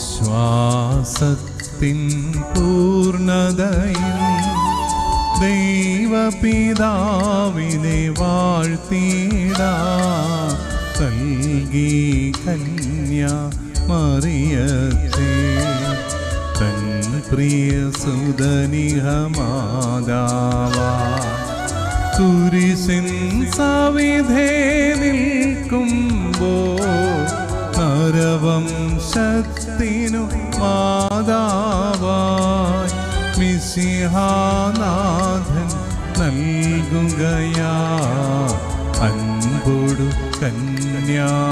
വിശ്വാസത്തിൻ പൂർണതയിൽ ദൈവപിതാവിനെ വാഴ്ത്തിട നൽകി കന്യ മറിയത്തെ തൻ പ്രിയ സുതനിഹമാതാവാ കുരിശിൻ സവിധേ നരവംശത്തിനു മാതാവായി മിസിഹാനാഥൻ നൽകുകയാ. അൻപൊടു കന്യാമറിയത്തേ.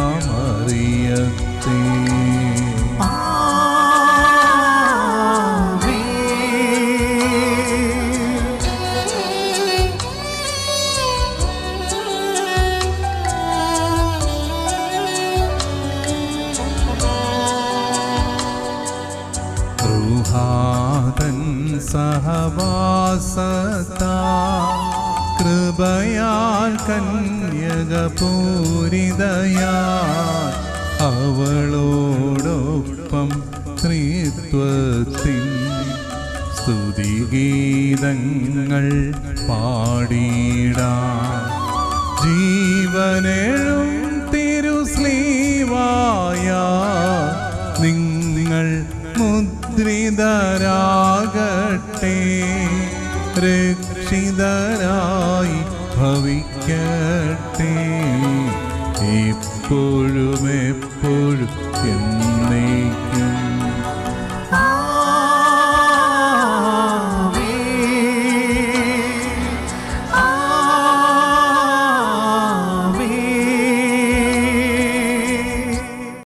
ൃഹാതൻ സഹവാസത്താ. കൃപയാൽ കന്യകപൂരിതയാ. അവളോടൊപ്പം സ്ത്രീത്വത്തിൻ സ്തുതിഗീതങ്ങൾ പാടിടാ. ജീവനെഴും തിരുസ്ലീവായ നിങ്ങൾ മുദ്രിതരാകട്ടെ രക്ഷിതരായി ഭവിക്കട്ടെ. എപ്പോഴും എപ്പോഴും